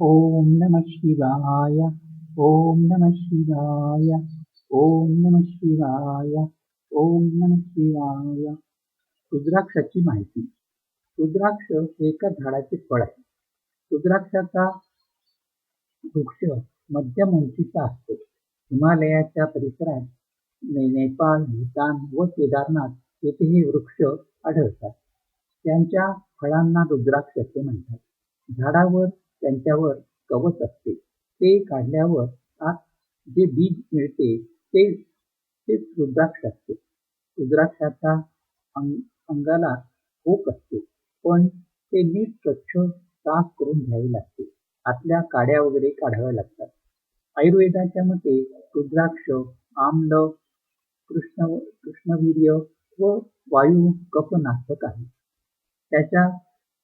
ओम नम शिवाय ओम नम शिवाय ओम नम शिवाय ओम नम शिवाय. रुद्राक्षाची माहिती. रुद्राक्ष हे एका झाडाचे फळ आहे. रुद्राक्षाचा वृक्ष मध्यम उंचीचा असतो. हिमालयाच्या परिसरात नेपाळ भूतान व केदारनाथ येथे हे वृक्ष आढळतात. त्यांच्या फळांना रुद्राक्ष असे म्हणतात. झाडावर त्यांच्यावर कवच असते. ते काढल्यावर आत जे बीज मिळते ते तेच रुद्राक्ष असते. रुद्राक्षाचा अंग अंगाला ओक असते. पण ते नीट स्वच्छ साफ करून घ्यावे लागते. आतल्या काड्या वगैरे काढाव्या लागतात. आयुर्वेदाच्या मते रुद्राक्ष आम्ल कृष्ण कृष्णवीर्य व वायू कफनाशक आहे. त्याच्या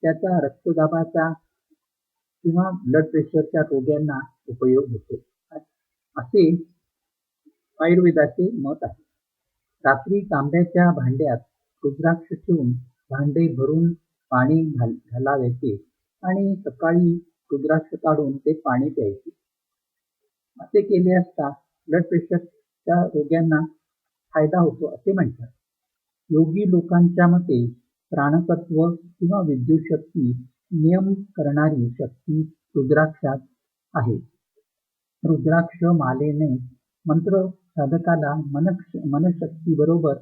त्याचा रक्तदाबाचा किंवा ब्लड प्रेशरच्या रोग्यांना उपयोग होतो. असे आयुर्वेदाचे मत आहे. रात्री तांब्याच्या भांड्यात रुद्राक्ष ठेवून भांडे भरून पाणी घाल घालावायचे आणि सकाळी रुद्राक्ष काढून ते पाणी प्यायचे. असे केले असता ब्लड प्रेशरच्या रोग्यांना फायदा होतो असे म्हणतात. योगी लोकांच्या मते प्राणतत्व किंवा विद्युत शक्ती नियम करणारी शक्ती रुद्राक्षात आहे. रुद्राक्ष मालेने मंत्र साधकाला मनक्ष मनशक्ती बरोबर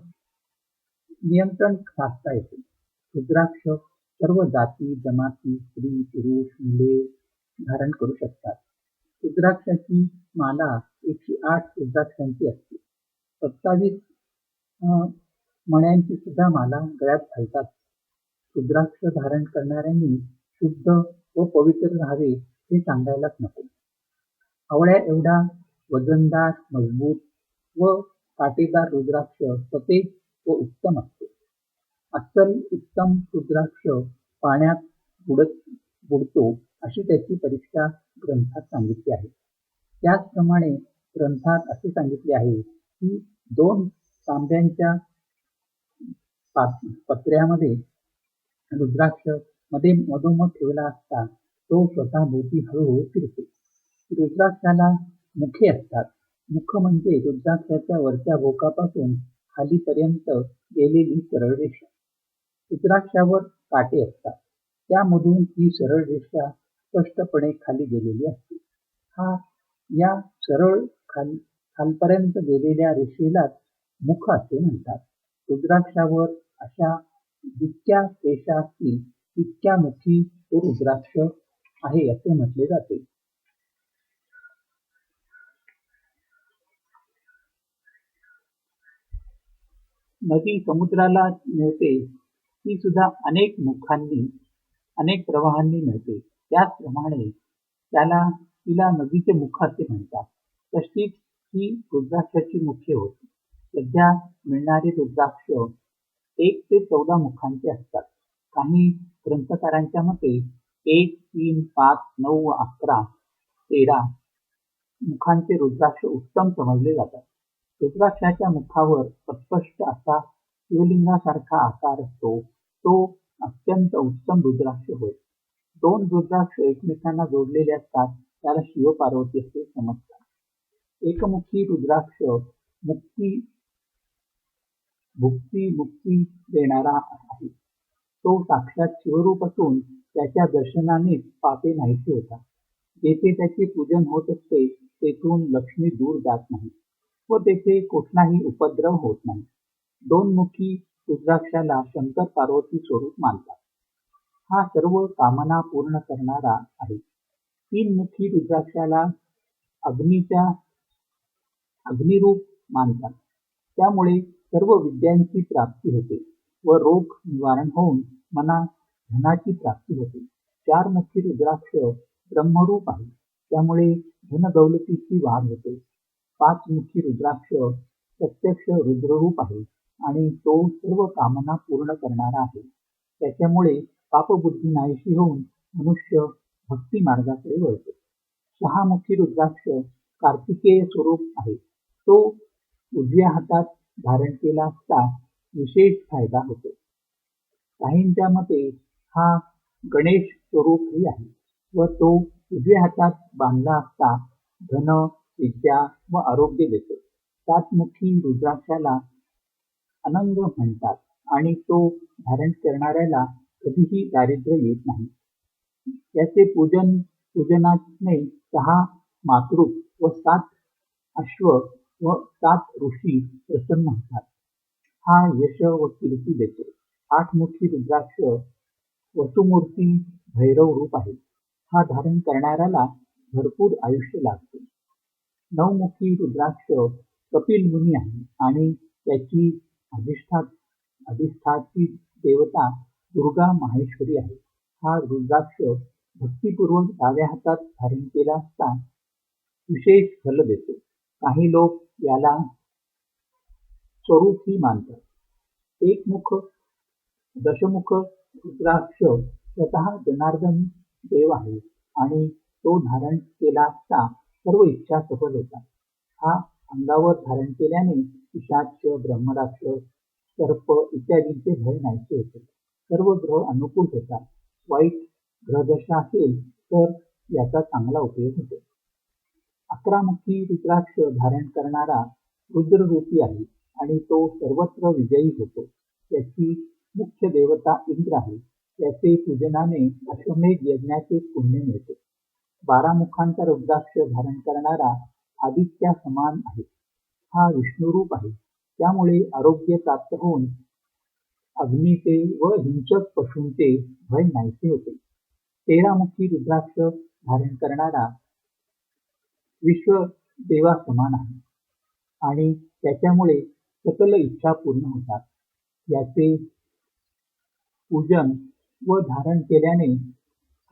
नियंत्रण साधता येते. रुद्राक्ष सर्व जाती जमाती स्त्री पुरुष मुले धारण करू शकतात. रुद्राक्षाची माला एकशे आठ रुद्राक्षांची असते. सत्तावीस मण्यांची सुद्धा माला गळ्यात घालतात. रुद्राक्ष धारण करणाऱ्यांनी शुद्ध व पवित्र राहावे हे सांगायलाच नको. आवळ्या एवढा वजनदार मजबूत व काटेदार रुद्राक्ष सतेज व उत्तम असते. अस्सल उत्तम रुद्राक्ष पाण्यात बुडत बुडतो अशी त्याची परीक्षा ग्रंथात सांगितली आहे. त्याचप्रमाणे ग्रंथात असे सांगितले आहे की दोन तांब्यांच्या पत्र्यामध्ये रुद्राक्ष मध्ये मधोमध ठेवला असता तो स्वतः भोवती हळूहळू फिरतो. रुद्राक्षाला मुखे असतात. मुख म्हणजे रुद्राक्षाच्या वरच्या भोकापासून खालीपर्यंत गेलेली सरळ रेषा. रुद्राक्षावर काटे असतात. त्यामधून ही सरळ रेषा स्पष्टपणे खाली गेलेली असते. हा या सरळ खाल खालपर्यंत गेलेल्या रेषेलाच मुख असे म्हणतात. रुद्राक्षावर अशा जितक्या रेषा असतील इतक्या मुखी तो रुद्राक्ष आहे असे म्हटले जाते. नदी समुद्राला मिळते ती सुद्धा अनेक मुखांनी अनेक प्रवाहांनी मिळते. त्याचप्रमाणे त्याला तिला नदीचे मुख असे म्हणतात. तशीच ही रुद्राक्षाची मुखे होती. सध्या मिळणारे रुद्राक्ष एक ते चौदा मुखांचे असतात. काही ग्रंथकारांच्या मते एक तीन पाच नऊ अकरा तेरा मुखांचे रुद्राक्ष उत्तम समजले जातात. रुद्राक्षाच्या मुखावर अस्पष्ट असा शिवलिंगासारखा आकार असतो. तो अत्यंत उत्तम रुद्राक्ष होय. दोन रुद्राक्ष एकमेकांना जोडलेले असतात त्याला शिवपार्वती असे समजतात. एकमुखी रुद्राक्ष मुक्ती भुक्ती मुक्ती देणारा आहे. तो साक्षात शिवरूप असून त्याच्या दर्शनानेच पापे नाहीसे होतात जेथे त्याचे पूजन होत असते तेथून लक्ष्मी दूर जात नाही व तेथे कुठलाही उपद्रव होत नाही. दोन मुखी रुद्राक्षाला शंकर पार्वती स्वरूप मानतात. हा सर्व कामना पूर्ण करणारा आहे. तीन मुखी रुद्राक्षाला अग्नीच्या अग्निरूप मानतात. त्यामुळे सर्व विद्यांची प्राप्ती होते व रोग निवारण होऊन मना धनाची प्राप्ती होते. चार मुखी रुद्राक्ष ब्रह्मरूप आहे त्यामुळे धनदौलतीची वाढ होते. पाच मुखी रुद्राक्ष प्रत्यक्ष रुद्ररूप आहे आणि तो सर्व कामना पूर्ण करणारा आहे. त्याच्यामुळे पापबुद्धी नाहीशी होऊन मनुष्य भक्ती मार्गाकडे वळतो. सहामुखी रुद्राक्ष कार्तिकेय स्वरूप आहे तो उजव्या हातात धारण केला असता विशेष फायदा होतो. काहींच्या मते हा गणेश स्वरूपही आहे व तो उजव्या हातात बांधला असता धन, विद्या व आरोग्य देतो. सातमुखी रुद्राक्षाला अनंग म्हणतात आणि तो धारण करणाऱ्याला कधीही दारिद्र्य येत नाही. याचे पूजन पूजनाने सहा मातृक व सात अश्व व सात ऋषी प्रसन्न होतात. हा यश व कीर्ती देतो. आठमुखी रुद्राक्ष वसुमूर्ती भैरव रूप आहे. हा धारण करणाऱ्याला भरपूर आयुष्य लागते नऊमुखी रुद्राक्ष कपिल मुनी आहे आणि त्याची अधिष्ठाची देवता दुर्गा माहेश्वरी आहे. हा रुद्राक्ष भक्तीपूर्वक डाव्या हातात धारण केला असता विशेष फल देतो. काही लोक याला स्वरूपही मानतात. एकमुख दशमुख रुद्राक्ष स्वतः जनार्दन देव आहे आणि तो धारण केला असता सर्व इच्छा सफल होतात. हा अंगावर धारण केल्याने पिशाच, ब्रह्मराक्ष सर्प इत्यादींचे भय नाहीसे होते. सर्व ग्रह अनुकूल होतात. वाईट ग्रहदशा असेल तर याचा चांगला उपयोग होतो. अकरामुखी रुद्राक्ष धारण करणारा रुद्ररूपी आहे आणि तो सर्वत्र विजयी होतो. त्याची मुख्य देवता इंद्र आहे. याचे पूजनाने अश्वमेध यज्ञाचे पुण्य मिळते. बारा मुखांचा रुद्राक्ष धारण करणारा आदित्या समान आहे. हा विष्णुरूप आहे. त्यामुळे आरोग्य प्राप्त होऊन अग्नीचे व हिंसक पशूंचे भय नाहीसे होते. तेरामुखी रुद्राक्ष धारण करणारा विश्व देवा समान आहे आणि त्याच्यामुळे सकल इच्छा पूर्ण होतात. याचे पूजन व धारण केल्याने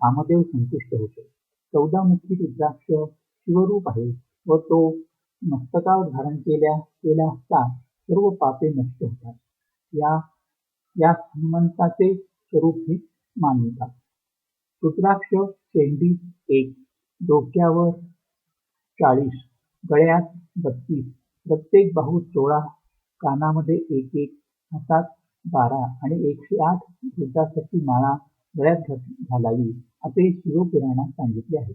कामदेव संतुष्ट होतो. चौदामुखी रुद्राक्ष शिवरूप आहे व तो मस्तकावर धारण केल्या केला असता सर्व पापे नष्ट होतात. या या हनुमंताचे स्वरूपही मानतात. रुद्राक्ष शेंडी एक, डोक्यावर चाळीस, गळ्यात बत्तीस, प्रत्येक बाहू सोळा, कानामध्ये एक एक, हातात बारा आणि एकशे आठ रुद्राक्षाची माळा गळ्यात घालावी असे शिवपुराणात सांगितले आहे.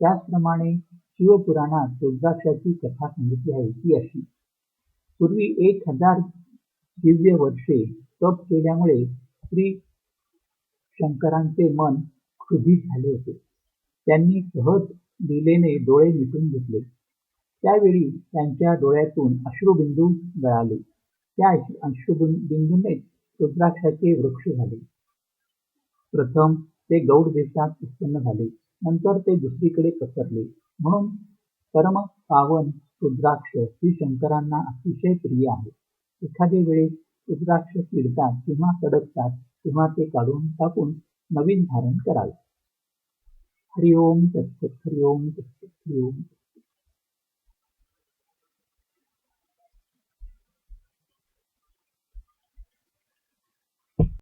त्याचप्रमाणे शिवपुराणात रुद्राक्षाची कथा सांगितली आहे ती अशी. पूर्वी एक हजार दिव्य वर्षे तप केल्यामुळे श्री शंकरांचे मन क्षुधित झाले होते. त्यांनी सहज दिलेने डोळे मिटून घेतले. त्यावेळी त्यांच्या डोळ्यातून अश्रुबिंदू गळाले. त्या अश्रुबिंदूंनीच रुद्राक्षाचे वृक्ष झाले. प्रथम ते गौड देशात उत्पन्न झाले. नंतर ते दुसरीकडे पसरले. म्हणून परमपावन रुद्राक्ष श्रीशंकरांना अतिशय प्रिय आहे. एखादे वेळेस रुद्राक्ष किडतात किंवा कडकतात तेव्हा ते काढून टाकून नवीन धारण करावे. हरि ओम तत्सत हरिओम तत्सत हरि ओम